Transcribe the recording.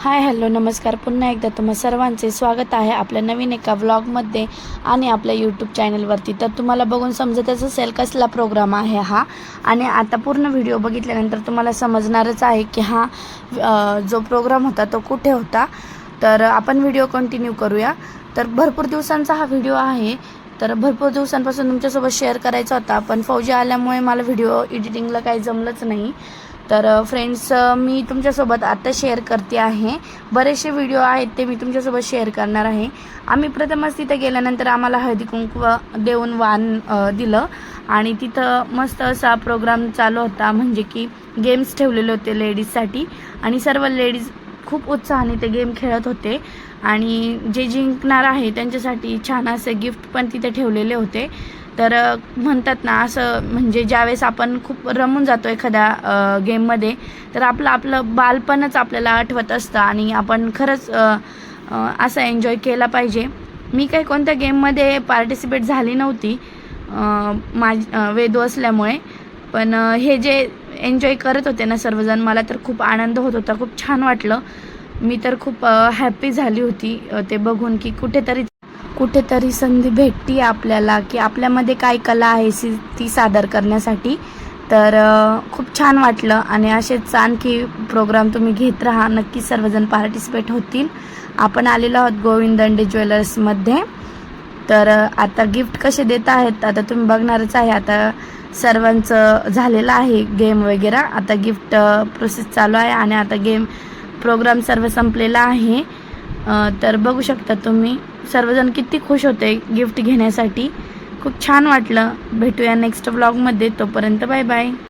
Hi hello नमस्कार. पुन्हा एकदा तुम्हा सर्वांचे स्वागत आहे आपल्या नवीन एका व्लॉगमध्ये आणि आपल्या यूट्यूब चॅनलवरती. तर तुम्हाला बघून समजतच असेल कसला प्रोग्राम आहे हा. आणि आता पूर्ण व्हिडिओ बघितल्यानंतर तुम्हाला समजणारच आहे की हा जो प्रोग्राम होता तो कुठे होता. तर आपण व्हिडिओ कंटिन्यू करूया. तर भरपूर दिवसांचा हा व्हिडिओ आहे. तर भरपूर दिवसांपासून तुमच्यासोबत शेअर करायचा होता. पण फौजी आल्यामुळे मला व्हिडिओ एडिटिंगला काही जमलंच नाही. तर फ्रेंड्स मी तुमच्यासोबत आत्ता शेअर करते आहे. बरेचसे व्हिडिओ आहेत ते मी तुमच्यासोबत शेअर करणार आहे. आम्ही प्रथमच तिथं गेल्यानंतर आम्हाला हळदी कुंकू देऊन वाण दिलं. आणि तिथं मस्त असा प्रोग्राम चालू होता म्हणजे की गेम्स ठेवलेले होते लेडीजसाठी आणि सर्व लेडीज खूप उत्साहाने ते गेम खेळत होते. आणि जे जिंकणार आहे त्यांच्यासाठी छान असे गिफ्ट पण तिथे ठेवलेले होते. तर म्हणतात ना असं म्हणजे ज्यावेळेस आपण खूप रमून जातो एखाद्या गेममध्ये तर आपलं आपलं बालपणच आपल्याला आठवत असतं आणि आपण खरंच असं एन्जॉय केला पाहिजे. मी काही कोणत्या गेममध्ये पार्टिसिपेट झाली नव्हती माझ वेदू असल्यामुळे. पण हे जे एन्जॉय करत होते ना सर्वजण. मला तर खूप आनंद होत होता. खूप छान वाटलं. मी तर खूप हॅपी झाली होती ते बघून की कुठेतरी कुठेतरी संधी भेटती आपल्याला की आपल्यामध्ये काय कला आहे सी ती सादर करण्यासाठी. तर खूप छान वाटलं आणि असेच आणखी प्रोग्राम तुम्ही घेत राहा. नक्की सर्वजण पार्टिसिपेट होतील. आपण आलेलो आहोत गोविंद दंडे ज्वेलर्समध्ये. तर आता गिफ्ट कसे देत आहेत आता तुम्ही बघणारच आहे. आता सर्वांचं झालेलं आहे गेम वगैरे. आता गिफ्ट प्रोसेस चालू आहे आणि आता गेम प्रोग्राम सर्व संपलेला आहे. तर बघू शकता तुम्ही. सर्वजण किती खुश होते गिफ्ट घेण्यासाठी. खूप छान वाटलं. भेटूया नेक्स्ट ब्लॉगमध्ये तोपर्यंत बाय बाय